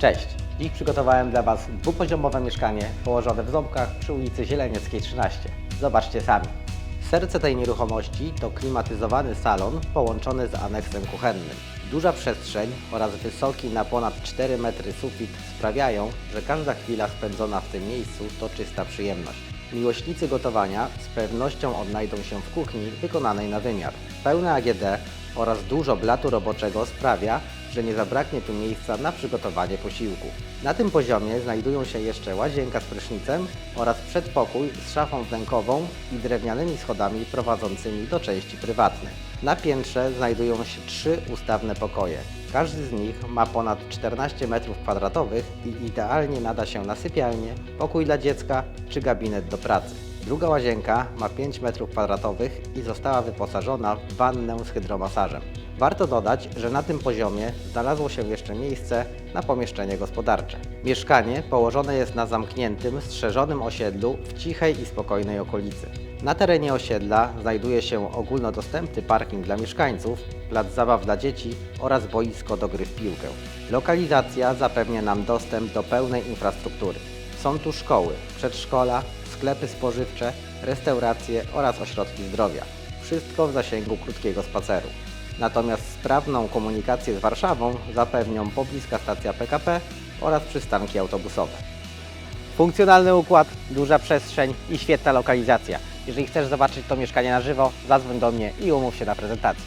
Cześć! Dziś przygotowałem dla Was dwupoziomowe mieszkanie położone w Ząbkach przy ulicy Zielenieckiej 13. Zobaczcie sami. Serce tej nieruchomości to klimatyzowany salon połączony z aneksem kuchennym. Duża przestrzeń oraz wysoki na ponad 4 metry sufit sprawiają, że każda chwila spędzona w tym miejscu to czysta przyjemność. Miłośnicy gotowania z pewnością odnajdą się w kuchni wykonanej na wymiar. Pełne AGD oraz dużo blatu roboczego sprawia, że nie zabraknie tu miejsca na przygotowanie posiłku. Na tym poziomie znajdują się jeszcze łazienka z prysznicem oraz przedpokój z szafą wnękową i drewnianymi schodami prowadzącymi do części prywatnej. Na piętrze znajdują się trzy ustawne pokoje. Każdy z nich ma ponad 14 m2 i idealnie nada się na sypialnię, pokój dla dziecka czy gabinet do pracy. Druga łazienka ma 5 m2 i została wyposażona w wannę z hydromasażem. Warto dodać, że na tym poziomie znalazło się jeszcze miejsce na pomieszczenie gospodarcze. Mieszkanie położone jest na zamkniętym, strzeżonym osiedlu w cichej i spokojnej okolicy. Na terenie osiedla znajduje się ogólnodostępny parking dla mieszkańców, plac zabaw dla dzieci oraz boisko do gry w piłkę. Lokalizacja zapewnia nam dostęp do pełnej infrastruktury. Są tu szkoły, przedszkola, sklepy spożywcze, restauracje oraz ośrodki zdrowia. Wszystko w zasięgu krótkiego spaceru. Natomiast sprawną komunikację z Warszawą zapewnią pobliska stacja PKP oraz przystanki autobusowe. Funkcjonalny układ, duża przestrzeń i świetna lokalizacja. Jeżeli chcesz zobaczyć to mieszkanie na żywo, zadzwoń do mnie i umów się na prezentację.